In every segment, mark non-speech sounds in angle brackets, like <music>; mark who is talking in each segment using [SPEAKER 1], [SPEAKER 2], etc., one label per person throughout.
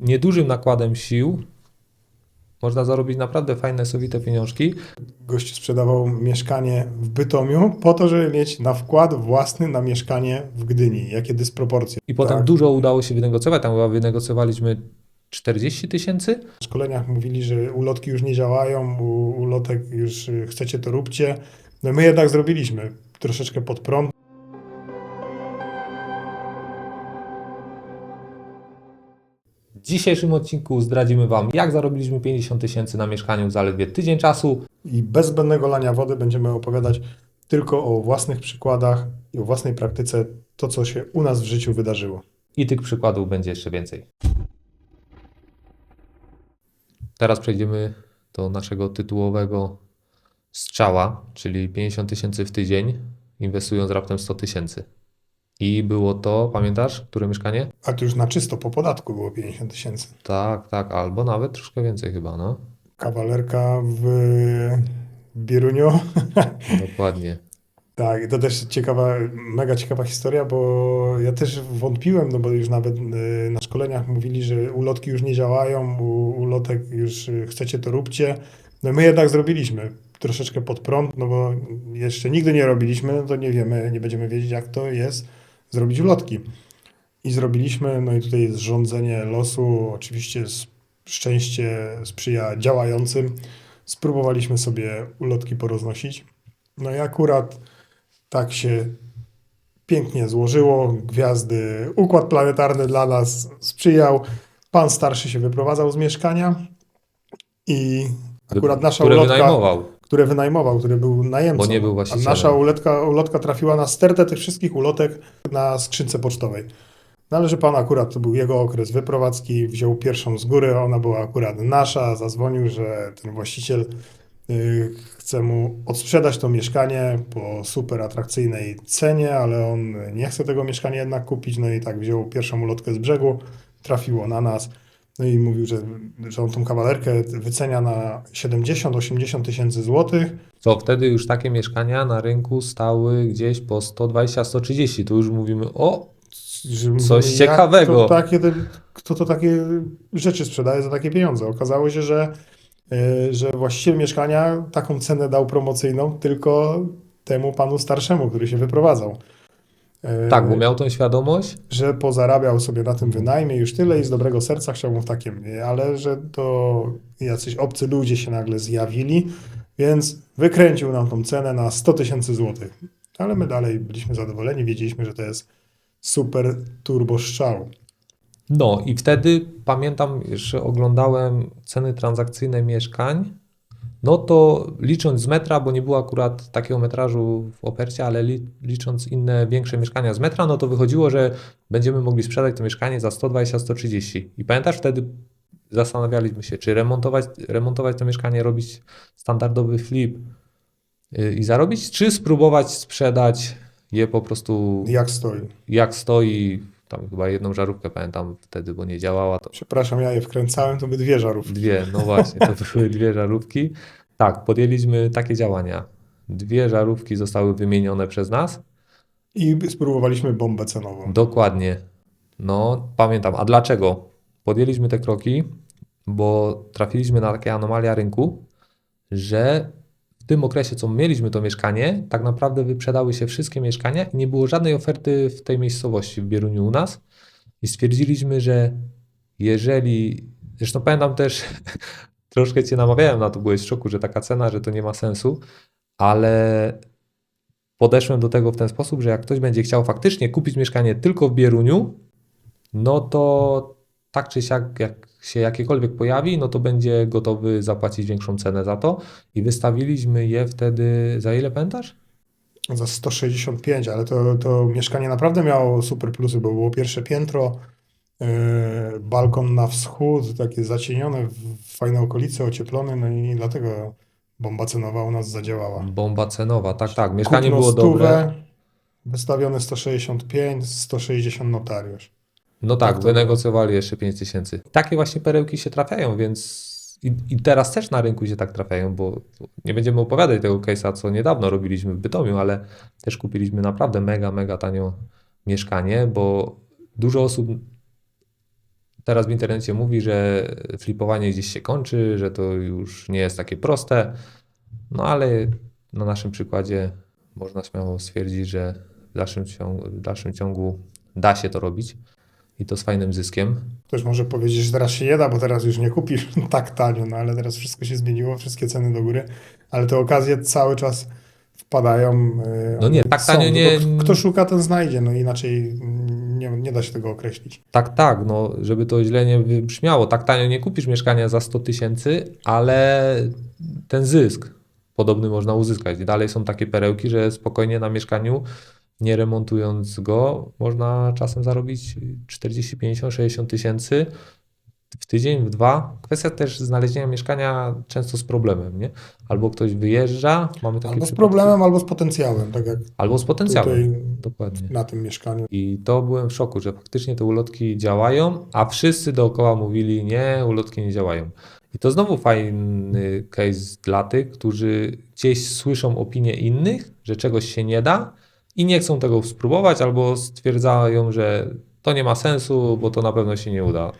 [SPEAKER 1] niedużym nakładem sił można zarobić naprawdę fajne, sowite pieniążki.
[SPEAKER 2] Gościu sprzedawał mieszkanie w Bytomiu po to, żeby mieć na wkład własny na mieszkanie w Gdyni. Jakie dysproporcje.
[SPEAKER 1] I potem
[SPEAKER 2] Tak.
[SPEAKER 1] dużo udało się wynegocjować. Tam chyba wynegocjowaliśmy 40 tysięcy.
[SPEAKER 2] W szkoleniach mówili, że ulotki już nie działają, ulotek już y, chcecie, to róbcie. No my jednak zrobiliśmy troszeczkę pod prąd.
[SPEAKER 1] W dzisiejszym odcinku zdradzimy Wam, jak zarobiliśmy 50 tysięcy na mieszkaniu w zaledwie tydzień czasu.
[SPEAKER 2] I bez zbędnego lania wody będziemy opowiadać tylko o własnych przykładach i o własnej praktyce, to co się u nas w życiu wydarzyło.
[SPEAKER 1] I tych przykładów będzie jeszcze więcej. Teraz przejdziemy do naszego tytułowego strzała, czyli 50 tysięcy w tydzień, inwestując raptem 100 tysięcy. I było to, pamiętasz, które mieszkanie?
[SPEAKER 2] A to już na czysto po podatku było 50 tysięcy.
[SPEAKER 1] Tak, tak, albo nawet troszkę więcej chyba, no.
[SPEAKER 2] Kawalerka w Bieruniu. <laughs>
[SPEAKER 1] Dokładnie.
[SPEAKER 2] Tak, to też ciekawa, mega ciekawa historia, bo ja też wątpiłem, no bo już nawet y, na szkoleniach mówili, że ulotki już nie działają, ulotek już y, chcecie, to róbcie. No my jednak zrobiliśmy troszeczkę pod prąd, no bo jeszcze nigdy nie robiliśmy, no to nie wiemy, nie będziemy wiedzieć jak to jest zrobić ulotki. I zrobiliśmy, no i tutaj jest rządzenie losu, oczywiście szczęście sprzyja działającym. Spróbowaliśmy sobie ulotki poroznosić. No i akurat tak się pięknie złożyło. Gwiazdy, układ planetarny dla nas sprzyjał. Pan starszy się wyprowadzał z mieszkania i akurat nasza
[SPEAKER 1] Które
[SPEAKER 2] ulotka,
[SPEAKER 1] wynajmował.
[SPEAKER 2] Które wynajmował, który był najemcą.
[SPEAKER 1] Bo nie był
[SPEAKER 2] a nasza ulotka, ulotka trafiła na stertę tych wszystkich ulotek na skrzynce pocztowej. No ale że pan akurat, to był jego okres wyprowadzki, wziął pierwszą z góry, ona była akurat nasza, zadzwonił, że ten właściciel y, chce mu odsprzedać to mieszkanie po super atrakcyjnej cenie, ale on nie chce tego mieszkania jednak kupić, no i tak wziął pierwszą ulotkę z brzegu, trafiło na nas, no i mówił, że, że on tą kawalerkę wycenia na 70-80 tysięcy złotych,
[SPEAKER 1] Co wtedy już takie mieszkania na rynku stały gdzieś po 120-130. Tu już mówimy, o, Coś
[SPEAKER 2] mówię,
[SPEAKER 1] ciekawego.
[SPEAKER 2] Jak to takie, kto to takie rzeczy sprzedaje za takie pieniądze? Okazało się, że, y, że właściciel mieszkania taką cenę dał promocyjną tylko temu panu starszemu, który się wyprowadzał. Y,
[SPEAKER 1] tak, bo miał tą świadomość,
[SPEAKER 2] Że pozarabiał sobie na tym wynajmie już tyle i z dobrego serca chciał mu w takie mniej, ale że to jacyś obcy ludzie się nagle zjawili, więc wykręcił nam tą cenę na 100 tysięcy złotych. Ale my dalej byliśmy zadowoleni, wiedzieliśmy, że to jest super turbo strzał.
[SPEAKER 1] No i wtedy pamiętam, że oglądałem ceny transakcyjne mieszkań. No to licząc z metra, bo nie było akurat takiego metrażu w ofercie, ale li, licząc inne większe mieszkania z metra, no to wychodziło, że będziemy mogli sprzedać to mieszkanie za 120-130. I pamiętasz, wtedy zastanawialiśmy się, czy remontować, remontować to mieszkanie, robić standardowy flip yy, i zarobić, czy spróbować sprzedać je po prostu
[SPEAKER 2] Jak stoi?
[SPEAKER 1] jak stoi, tam chyba jedną żarówkę pamiętam wtedy, bo nie działała, to
[SPEAKER 2] Przepraszam, ja je wkręcałem, to by dwie żarówki.
[SPEAKER 1] dwie, no właśnie, to były <laughs> dwie żarówki. Tak, podjęliśmy takie działania. Dwie żarówki zostały wymienione przez nas.
[SPEAKER 2] I spróbowaliśmy bombę cenową.
[SPEAKER 1] Dokładnie. No, pamiętam. A dlaczego? Podjęliśmy te kroki, bo trafiliśmy na takie anomalia rynku, że tym okresie, co mieliśmy to mieszkanie, tak naprawdę wyprzedały się wszystkie mieszkania i nie było żadnej oferty w tej miejscowości, w Bieruniu u nas. I stwierdziliśmy, że jeżeli. Zresztą pamiętam też, <laughs> troszkę Cię namawiałem na to, byłeś w szoku, że taka cena, że to nie ma sensu, ale podeszłem do tego w ten sposób, że jak ktoś będzie chciał faktycznie kupić mieszkanie tylko w Bieruniu, no to tak czy siak, jak się jakiekolwiek pojawi, no to będzie gotowy zapłacić większą cenę za to. I wystawiliśmy je wtedy za ile pamiętasz?
[SPEAKER 2] Za 165, ale to, to mieszkanie naprawdę miało super plusy, bo było pierwsze piętro, yy, balkon na wschód, takie zacienione, w fajne okolice, ocieplone, no i dlatego bomba cenowa u nas zadziałała.
[SPEAKER 1] Bomba cenowa, tak, tak. Mieszkanie
[SPEAKER 2] Kupno
[SPEAKER 1] było
[SPEAKER 2] stówę,
[SPEAKER 1] dobre.
[SPEAKER 2] Wystawione 165, 160 notariusz.
[SPEAKER 1] No tak,
[SPEAKER 2] Tak to
[SPEAKER 1] wynegocjowali jeszcze 5 tysięcy. Takie właśnie perełki się trafiają, więc i, i teraz też na rynku się tak trafiają, bo nie będziemy opowiadać tego case'a, co niedawno robiliśmy w Bytomiu, ale też kupiliśmy naprawdę mega, mega tanio mieszkanie, bo dużo osób teraz w internecie mówi, że flipowanie gdzieś się kończy, że to już nie jest takie proste. No ale na naszym przykładzie można śmiało stwierdzić, że w dalszym ciągu, w dalszym ciągu da się to robić i to z fajnym zyskiem.
[SPEAKER 2] Ktoś może powiedzieć, że teraz się nie da, bo teraz już nie kupisz <laughs> tak tanio, no ale teraz wszystko się zmieniło, wszystkie ceny do góry, ale te okazje cały czas wpadają. e,
[SPEAKER 1] No nie, tak
[SPEAKER 2] są,
[SPEAKER 1] tanio nie-
[SPEAKER 2] tylko Kto szuka, ten znajdzie, no inaczej nie, nie da się tego określić.
[SPEAKER 1] Tak, tak, no żeby to źle nie wybrzmiało, tak tanio nie kupisz mieszkania za 100 tysięcy, ale ten zysk podobny można uzyskać. I dalej są takie perełki, że spokojnie na mieszkaniu, nie remontując go, można czasem zarobić 40, 50, 60 tysięcy w tydzień, w dwa. Kwestia też znalezienia mieszkania często z problemem, nie? Albo ktoś wyjeżdża, mamy takie
[SPEAKER 2] Albo z
[SPEAKER 1] przypadki,
[SPEAKER 2] problemem, albo z potencjałem, tak jak
[SPEAKER 1] albo z potencjałem.
[SPEAKER 2] tutaj
[SPEAKER 1] Dokładnie.
[SPEAKER 2] na tym mieszkaniu.
[SPEAKER 1] I to byłem w szoku, że faktycznie te ulotki działają, a wszyscy dookoła mówili, nie, ulotki nie działają. I to znowu fajny case dla tych, którzy gdzieś słyszą opinie innych, że czegoś się nie da i nie chcą tego spróbować, albo stwierdzają, że to nie ma sensu, bo to na pewno się nie uda.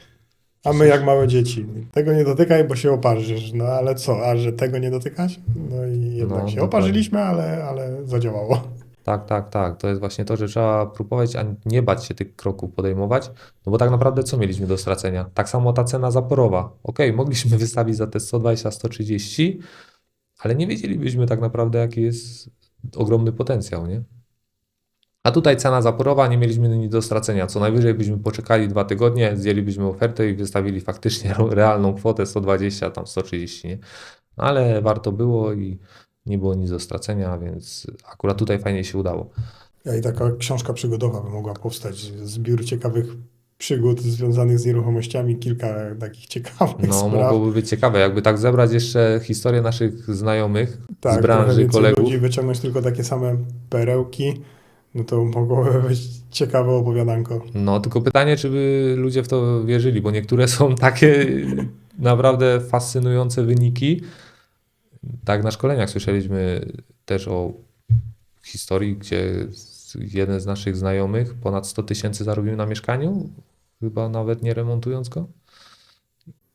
[SPEAKER 2] A my jak małe dzieci. Tego nie dotykaj, bo się oparzysz. No ale co, a że tego nie dotykać? No i jednak
[SPEAKER 1] No,
[SPEAKER 2] się oparzyliśmy, ale, ale zadziałało.
[SPEAKER 1] Tak, tak, tak. To jest właśnie to, że trzeba próbować, a nie bać się tych kroków podejmować, no bo tak naprawdę co mieliśmy do stracenia? Tak samo ta cena zaporowa. Ok, mogliśmy <laughs> wystawić za te 120, 130, ale nie wiedzielibyśmy tak naprawdę, jaki jest ogromny potencjał, nie? A tutaj cena zaporowa, nie mieliśmy nic do stracenia. Co najwyżej byśmy poczekali dwa tygodnie, zdjęlibyśmy ofertę i wystawili faktycznie <laughs> realną kwotę 120, tam 130, nie? No ale warto było i nie było nic do stracenia, więc akurat tutaj fajnie się udało.
[SPEAKER 2] Ja i taka książka przygodowa by mogła powstać. Zbiór ciekawych przygód związanych z nieruchomościami, kilka takich ciekawych
[SPEAKER 1] No,
[SPEAKER 2] spraw.
[SPEAKER 1] mogłoby być ciekawe, jakby tak zebrać jeszcze historię naszych znajomych z
[SPEAKER 2] tak, trochę
[SPEAKER 1] branży, kolegów.
[SPEAKER 2] ludzi wyciągnąć tylko takie same perełki, no to mogłoby <laughs> być ciekawe opowiadanko.
[SPEAKER 1] No, tylko pytanie, czy by ludzie w to wierzyli, bo niektóre są takie naprawdę fascynujące wyniki. Tak, na szkoleniach słyszeliśmy też o historii, gdzie jeden z naszych znajomych ponad 100 tysięcy zarobił na mieszkaniu, chyba nawet nie remontując go.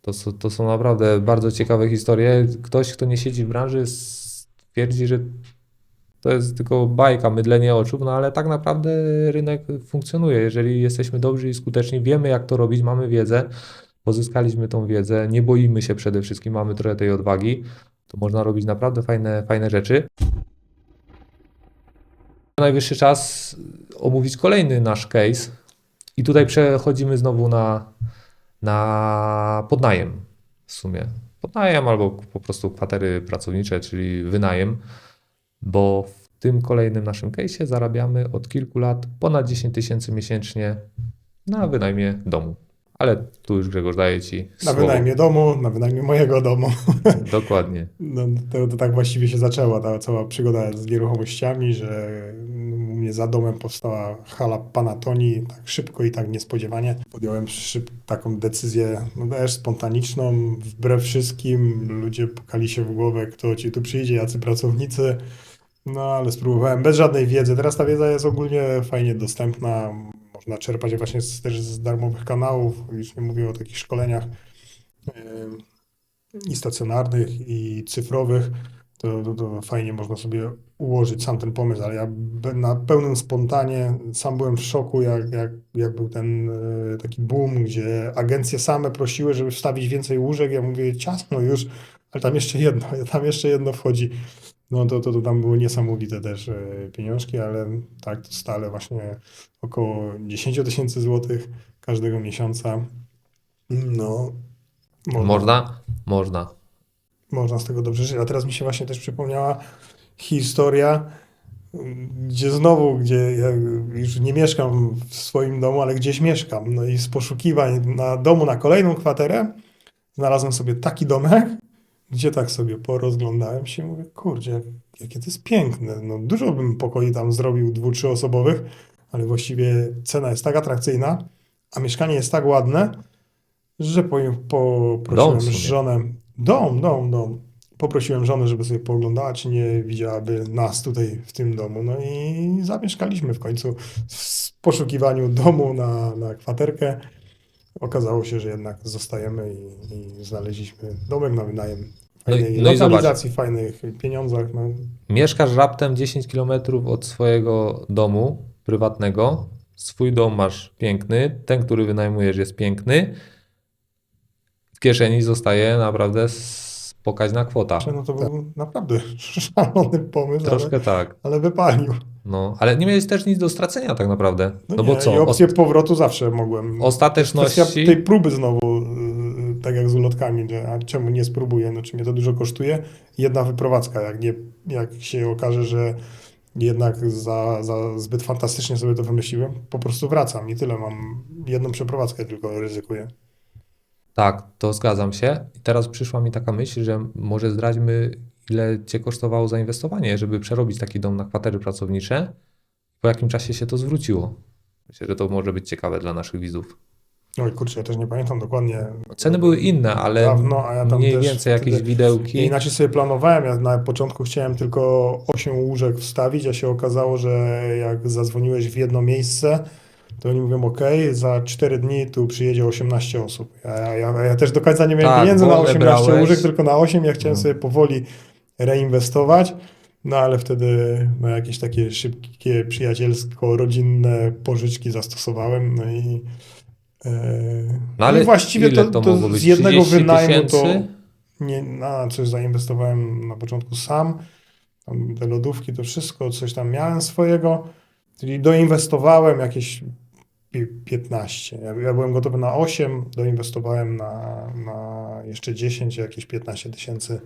[SPEAKER 1] To, to są naprawdę bardzo ciekawe historie. Ktoś, kto nie siedzi w branży, stwierdzi, że to jest tylko bajka, mydlenie oczu, no ale tak naprawdę rynek funkcjonuje. Jeżeli jesteśmy dobrzy i skuteczni, wiemy jak to robić, mamy wiedzę, pozyskaliśmy tą wiedzę, nie boimy się przede wszystkim, mamy trochę tej odwagi, to można robić naprawdę fajne, fajne rzeczy. Najwyższy czas omówić kolejny nasz case i tutaj przechodzimy znowu na, na podnajem w sumie. Podnajem albo po prostu kwatery pracownicze, czyli wynajem bo w tym kolejnym naszym case'ie zarabiamy od kilku lat ponad 10 tysięcy miesięcznie na wynajmie domu. Ale tu już Grzegorz daje Ci
[SPEAKER 2] Na
[SPEAKER 1] słowo.
[SPEAKER 2] wynajmie domu, na wynajmie mojego domu. <laughs>
[SPEAKER 1] Dokładnie.
[SPEAKER 2] No, to, to tak właściwie się zaczęła ta cała przygoda z nieruchomościami, że u mnie za domem powstała hala Panatoni tak szybko i tak niespodziewanie. Podjąłem szyb, taką decyzję, no też spontaniczną, wbrew wszystkim. Ludzie pukali się w głowę, kto ci tu przyjdzie, jacy pracownicy. No ale spróbowałem bez żadnej wiedzy. Teraz ta wiedza jest ogólnie fajnie dostępna. Można czerpać właśnie z, też z darmowych kanałów. Już nie mówię o takich szkoleniach. Ym, i stacjonarnych, i cyfrowych, to, to, to fajnie można sobie ułożyć sam ten pomysł, ale ja na pełnym spontanie sam byłem w szoku, jak, jak, jak był ten e, taki boom, gdzie agencje same prosiły, żeby wstawić więcej łóżek. Ja mówię, ciasno już, ale tam jeszcze jedno, <laughs> tam jeszcze jedno wchodzi. No to, to, to tam były niesamowite też e, pieniążki, ale tak, to stale właśnie około 10 tysięcy złotych każdego miesiąca. No,
[SPEAKER 1] Można? Można.
[SPEAKER 2] można z tego dobrze żyć. A teraz mi się właśnie też przypomniała historia, gdzie znowu, gdzie ja już nie mieszkam w swoim domu, ale gdzieś mieszkam. No i z poszukiwań na domu na kolejną kwaterę znalazłem sobie taki domek, gdzie tak sobie porozglądałem się i mówię, kurczę, jak, jakie to jest piękne. No dużo bym pokoi tam zrobił dwu, trzyosobowych, ale właściwie cena jest tak atrakcyjna, a mieszkanie jest tak ładne, że po, poprosiłem żonę, dom, dom, dom, poprosiłem żonę, żeby sobie pooglądała, czy nie widziałaby nas tutaj w tym domu. No i zamieszkaliśmy w końcu w poszukiwaniu domu na, na kwaterkę. okazało się, że jednak zostajemy i, i znaleźliśmy domek na wynajem.
[SPEAKER 1] No i- no i
[SPEAKER 2] lokalizacji, fajnych pieniądzach. No,
[SPEAKER 1] Mieszkasz raptem 10 km od swojego domu prywatnego. Swój dom masz piękny, ten, który wynajmujesz, jest piękny. W kieszeni zostaje naprawdę pokaźna kwota.
[SPEAKER 2] no to był naprawdę <laughs> szalony pomysł,
[SPEAKER 1] Troszkę
[SPEAKER 2] ale,
[SPEAKER 1] tak.
[SPEAKER 2] ale wypalił.
[SPEAKER 1] No, ale nie miałeś też nic do stracenia tak naprawdę.
[SPEAKER 2] No,
[SPEAKER 1] No,
[SPEAKER 2] nie,
[SPEAKER 1] bo co?
[SPEAKER 2] I opcję powrotu zawsze mogłem.
[SPEAKER 1] Ostateczności.
[SPEAKER 2] Kwestia tej próby znowu, tak jak z ulotkami, że a czemu nie spróbuję, no czy mnie to dużo kosztuje? Jedna wyprowadzka, jak, nie, jak się okaże, że jednak za, za zbyt fantastycznie sobie to wymyśliłem, po prostu wracam i tyle, mam jedną przeprowadzkę tylko ryzykuję.
[SPEAKER 1] Tak, to zgadzam się. I teraz przyszła mi taka myśl, że może zdradźmy, ile Cię kosztowało zainwestowanie, żeby przerobić taki dom na kwatery pracownicze. Po jakim czasie się to zwróciło? Myślę, że to może być ciekawe dla naszych widzów.
[SPEAKER 2] Oj kurczę, ja też nie pamiętam dokładnie.
[SPEAKER 1] Ceny były inne, ale
[SPEAKER 2] Dawno, a ja tam
[SPEAKER 1] mniej więcej jakieś widełki.
[SPEAKER 2] Ja inaczej sobie planowałem, ja na początku chciałem tylko 8 łóżek wstawić, a się okazało, że jak zadzwoniłeś w jedno miejsce, to oni mówią, ok, za 4 dni tu przyjedzie 18 osób. Ja, ja, ja też do końca nie miałem
[SPEAKER 1] Tak,
[SPEAKER 2] pieniędzy na
[SPEAKER 1] wolne
[SPEAKER 2] 18
[SPEAKER 1] brałeś.
[SPEAKER 2] łóżek, tylko na 8. Ja chciałem
[SPEAKER 1] No.
[SPEAKER 2] sobie powoli reinwestować, no ale wtedy no, jakieś takie szybkie, przyjacielsko-rodzinne pożyczki zastosowałem, no i
[SPEAKER 1] No ale
[SPEAKER 2] i właściwie to,
[SPEAKER 1] to
[SPEAKER 2] to z jednego
[SPEAKER 1] 30
[SPEAKER 2] wynajmu to
[SPEAKER 1] tysięcy?
[SPEAKER 2] nie, na coś zainwestowałem na początku sam. Tam te lodówki, to wszystko, coś tam miałem swojego. Czyli doinwestowałem jakieś pi- 15. Ja, ja byłem gotowy na 8, doinwestowałem na, na jeszcze 10, jakieś 15 tysięcy.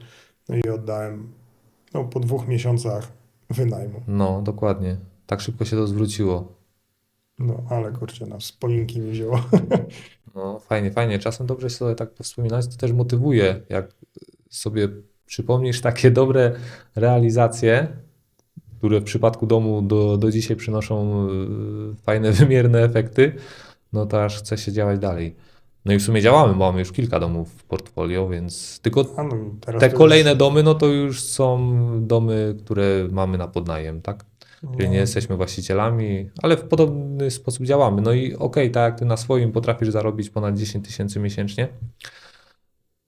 [SPEAKER 2] No i oddałem no, po dwóch miesiącach wynajmu.
[SPEAKER 1] No, dokładnie. Tak szybko się to zwróciło.
[SPEAKER 2] No ale kurczę, nas z polinki mi wzięło. <laughs>
[SPEAKER 1] No, fajnie, fajnie. Czasem dobrze sobie tak wspominać, to też motywuje, jak sobie przypomnisz takie dobre realizacje, które w przypadku domu do, do dzisiaj przynoszą y, fajne, <laughs> wymierne efekty, no to aż chce się działać dalej. No i w sumie działamy, bo mamy już kilka domów w portfolio, więc tylko
[SPEAKER 2] no,
[SPEAKER 1] te kolejne
[SPEAKER 2] już-
[SPEAKER 1] domy, no to już są domy, które mamy na podnajem, tak? Czyli
[SPEAKER 2] no,
[SPEAKER 1] nie jesteśmy właścicielami, ale w podobny sposób działamy. No i okej, tak jak ty na swoim potrafisz zarobić ponad 10 tysięcy miesięcznie,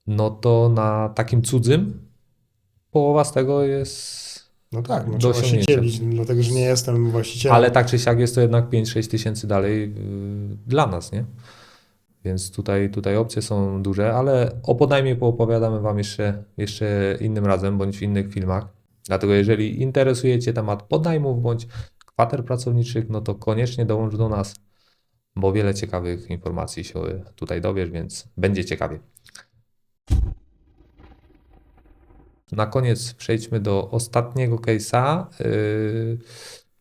[SPEAKER 1] no to na takim cudzym połowa z tego jest.
[SPEAKER 2] No tak, no,
[SPEAKER 1] do
[SPEAKER 2] trzeba się dzielić, dlatego że nie jestem właścicielem.
[SPEAKER 1] Ale tak czy siak jest to jednak 5-6 tysięcy dalej yy, dla nas, nie? Więc tutaj, tutaj opcje są duże, ale o podnajmie poopowiadamy Wam jeszcze, jeszcze innym razem bądź w innych filmach. Dlatego jeżeli interesujecie temat podnajmów bądź kwater pracowniczych, no to koniecznie dołącz do nas, bo wiele ciekawych informacji się tutaj dowiesz, więc będzie ciekawie. Na koniec przejdźmy do ostatniego case'a. Yy,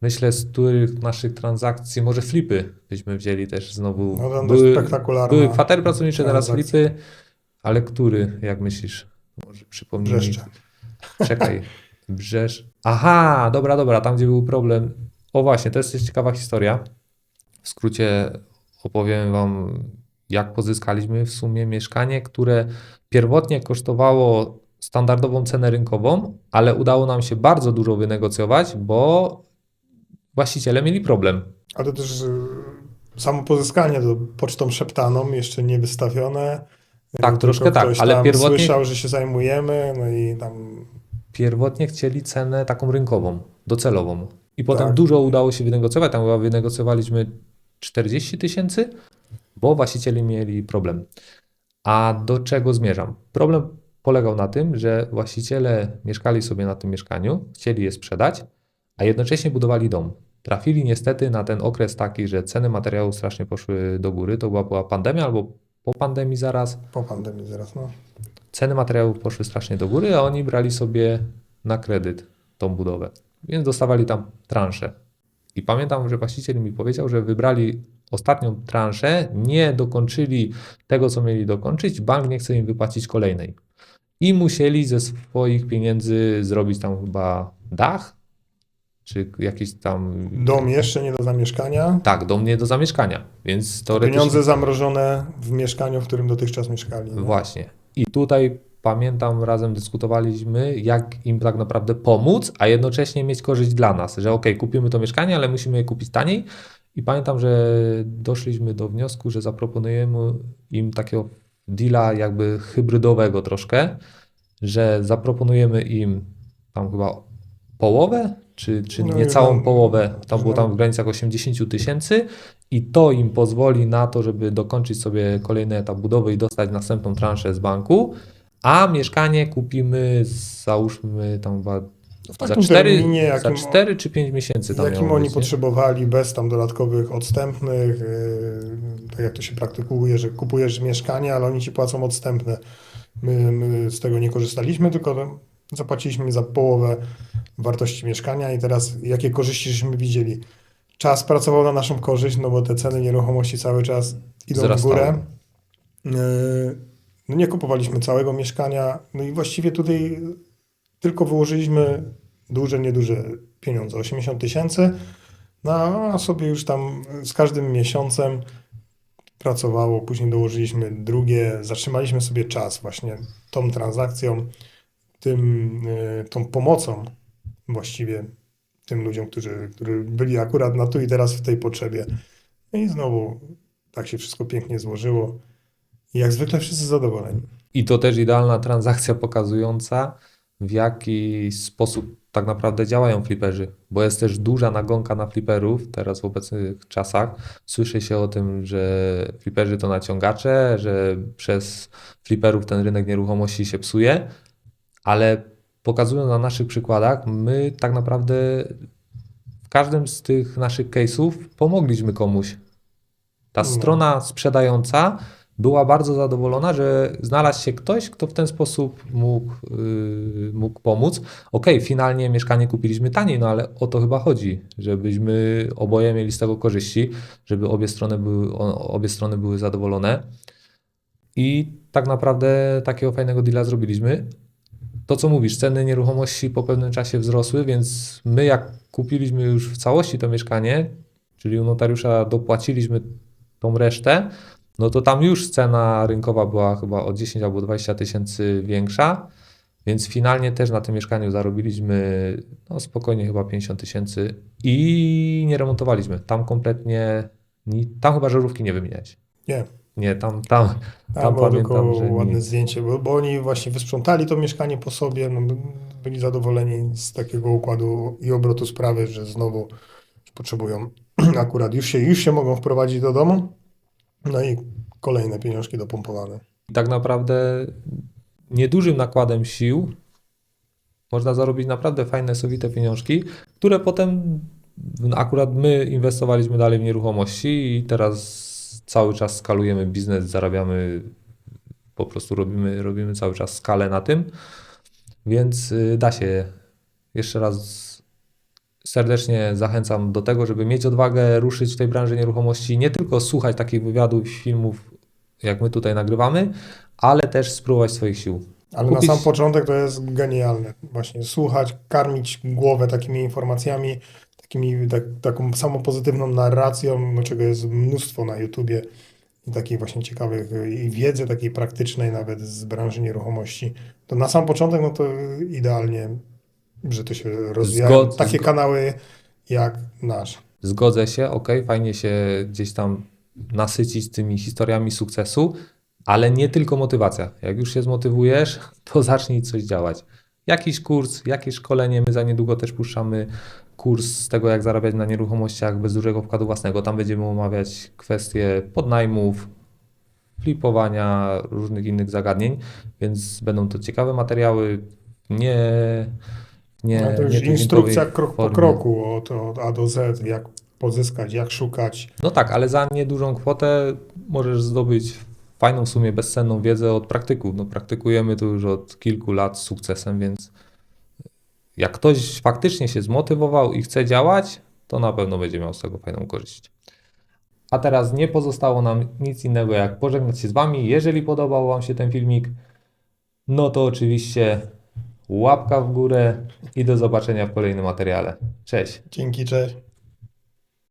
[SPEAKER 1] Myślę, z których naszych transakcji, może flipy byśmy wzięli też znowu.
[SPEAKER 2] No, to dość spektakularna
[SPEAKER 1] były kwatery pracownicze, teraz flipy, ale który, jak myślisz? Może przypomnij. Czekaj, <laughs> Brzesz. Aha, dobra, dobra, tam gdzie był problem. O właśnie, to jest też ciekawa historia. W skrócie opowiem Wam, jak pozyskaliśmy w sumie mieszkanie, które pierwotnie kosztowało standardową cenę rynkową, ale udało nam się bardzo dużo wynegocjować, bo właściciele mieli problem.
[SPEAKER 2] Ale też y, samo pozyskanie to pocztą szeptaną, jeszcze nie wystawione.
[SPEAKER 1] Tak, troszkę tak, ale pierwotnie-
[SPEAKER 2] słyszał, że się zajmujemy, no i tam
[SPEAKER 1] Pierwotnie chcieli cenę taką rynkową, docelową. I potem
[SPEAKER 2] Tak.
[SPEAKER 1] dużo udało się wynegocjować. Tam chyba wynegocjowaliśmy 40 tysięcy, bo właściciele mieli problem. A do czego zmierzam? Problem polegał na tym, że właściciele mieszkali sobie na tym mieszkaniu, chcieli je sprzedać, a jednocześnie budowali dom. Trafili niestety na ten okres taki, że ceny materiałów strasznie poszły do góry. To była, była pandemia albo po pandemii zaraz.
[SPEAKER 2] po pandemii zaraz, no.
[SPEAKER 1] Ceny materiałów poszły strasznie do góry, a oni brali sobie na kredyt tą budowę. Więc dostawali tam transzę. I pamiętam, że właściciel mi powiedział, że wybrali ostatnią transzę, nie dokończyli tego, co mieli dokończyć, bank nie chce im wypłacić kolejnej. I musieli ze swoich pieniędzy zrobić tam chyba dach, czy jakiś tam...
[SPEAKER 2] Dom jeszcze nie do zamieszkania,
[SPEAKER 1] Tak, dom nie do zamieszkania, więc teoretycznie...
[SPEAKER 2] pieniądze zamrożone w mieszkaniu, w którym dotychczas mieszkali. no.
[SPEAKER 1] Właśnie. I tutaj pamiętam, razem dyskutowaliśmy, jak im tak naprawdę pomóc, a jednocześnie mieć korzyść dla nas, że ok, kupimy to mieszkanie, ale musimy je kupić taniej. I pamiętam, że doszliśmy do wniosku, że zaproponujemy im takiego deala jakby hybrydowego troszkę, że zaproponujemy im tam chyba połowę, czy, czy
[SPEAKER 2] No
[SPEAKER 1] nie
[SPEAKER 2] już
[SPEAKER 1] całą
[SPEAKER 2] nam-
[SPEAKER 1] połowę, tam było
[SPEAKER 2] nam-
[SPEAKER 1] tam w granicach 80 tysięcy i to im pozwoli na to, żeby dokończyć sobie kolejny etap budowy i dostać następną transzę z banku, a mieszkanie kupimy załóżmy tam
[SPEAKER 2] W
[SPEAKER 1] za
[SPEAKER 2] takim
[SPEAKER 1] 4,
[SPEAKER 2] terminie,
[SPEAKER 1] za
[SPEAKER 2] jakim,
[SPEAKER 1] 4 czy 5 miesięcy tam
[SPEAKER 2] jakim oni
[SPEAKER 1] być, nie?
[SPEAKER 2] potrzebowali, bez tam dodatkowych odstępnych, yy, tak jak to się praktykuje, że kupujesz mieszkanie, ale oni ci płacą odstępne. My, my z tego nie korzystaliśmy, tylko zapłaciliśmy za połowę wartości mieszkania i teraz jakie korzyści żeśmy widzieli. Czas pracował na naszą korzyść, no bo te ceny nieruchomości cały czas idą
[SPEAKER 1] Wzrastały.
[SPEAKER 2] w górę. Yy, No nie kupowaliśmy całego mieszkania, no i właściwie tutaj tylko wyłożyliśmy duże, nieduże pieniądze, 80 tysięcy, no a sobie już tam z każdym miesiącem pracowało, później dołożyliśmy drugie, zatrzymaliśmy sobie czas właśnie tą transakcją, tym, y, tą pomocą właściwie tym ludziom, którzy, którzy byli akurat na tu i teraz w tej potrzebie. No i znowu tak się wszystko pięknie złożyło. I jak zwykle wszyscy zadowoleni.
[SPEAKER 1] I to też idealna transakcja pokazująca, w jaki sposób tak naprawdę działają fliperzy, bo jest też duża nagonka na fliperów teraz w obecnych czasach. Słyszy się o tym, że fliperzy to naciągacze, że przez fliperów ten rynek nieruchomości się psuje, ale pokazując na naszych przykładach, my tak naprawdę w każdym z tych naszych case'ów pomogliśmy komuś. Ta
[SPEAKER 2] No.
[SPEAKER 1] strona sprzedająca była bardzo zadowolona, że znalazł się ktoś, kto w ten sposób mógł, yy, mógł pomóc. Okej, finalnie mieszkanie kupiliśmy taniej, no ale o to chyba chodzi, żebyśmy oboje mieli z tego korzyści, żeby obie strony były, obie strony były zadowolone. I tak naprawdę takiego fajnego deala zrobiliśmy. To, co mówisz, ceny nieruchomości po pewnym czasie wzrosły, więc my, jak kupiliśmy już w całości to mieszkanie, czyli u notariusza dopłaciliśmy tą resztę, no to tam już cena rynkowa była chyba o 10 albo 20 tysięcy większa, więc finalnie też na tym mieszkaniu zarobiliśmy no spokojnie chyba 50 tysięcy i nie remontowaliśmy. Tam kompletnie, ni- tam chyba żarówki nie wymieniać.
[SPEAKER 2] Nie,
[SPEAKER 1] Nie, tam, tam,
[SPEAKER 2] Tam
[SPEAKER 1] tam pamiętam, że
[SPEAKER 2] ładne
[SPEAKER 1] nie.
[SPEAKER 2] zdjęcie, bo, bo oni właśnie wysprzątali to mieszkanie po sobie, no, by- byli zadowoleni z takiego układu i obrotu sprawy, że znowu potrzebują <clears throat> akurat, już się, już się mogą wprowadzić do domu, no i kolejne pieniążki dopompowane.
[SPEAKER 1] Tak naprawdę niedużym nakładem sił można zarobić naprawdę fajne, sowite pieniążki, które potem akurat my inwestowaliśmy dalej w nieruchomości i teraz cały czas skalujemy biznes, zarabiamy, po prostu robimy, robimy cały czas skalę na tym, więc y, da się. Jeszcze raz serdecznie zachęcam do tego, żeby mieć odwagę ruszyć w tej branży nieruchomości, nie tylko słuchać takich wywiadów, filmów, jak my tutaj nagrywamy, ale też spróbować swoich sił.
[SPEAKER 2] Ale
[SPEAKER 1] Kupić-
[SPEAKER 2] na sam początek to jest genialne. Właśnie słuchać, karmić głowę takimi informacjami, takimi, tak, taką samą pozytywną narracją, no, czego jest mnóstwo na YouTubie i takich właśnie ciekawych i wiedzy takiej praktycznej nawet z branży nieruchomości. To na sam początek, no to idealnie, że to się rozwijają.
[SPEAKER 1] Zgod-
[SPEAKER 2] Takie kanały jak nasz.
[SPEAKER 1] Zgodzę się, ok, fajnie się gdzieś tam nasycić tymi historiami sukcesu, ale nie tylko motywacja. Jak już się zmotywujesz, to zacznij coś działać. Jakiś kurs, jakieś szkolenie, my za niedługo też puszczamy kurs z tego, jak zarabiać na nieruchomościach bez dużego wkładu własnego. Tam będziemy omawiać kwestie podnajmów, flipowania, różnych innych zagadnień, więc będą to ciekawe materiały. Nie, nie,
[SPEAKER 2] No to już
[SPEAKER 1] nie
[SPEAKER 2] instrukcja krok po kroku od, od A do Z, jak pozyskać, jak szukać.
[SPEAKER 1] No tak, ale za niedużą kwotę możesz zdobyć fajną w sumie bezcenną wiedzę od praktyków. No praktykujemy to już od kilku lat z sukcesem, więc jak ktoś faktycznie się zmotywował i chce działać, to na pewno będzie miał z tego fajną korzyść. A teraz nie pozostało nam nic innego jak pożegnać się z Wami. Jeżeli podobał Wam się ten filmik, no to oczywiście łapka w górę i do zobaczenia w kolejnym materiale. Cześć!
[SPEAKER 2] Dzięki, cześć.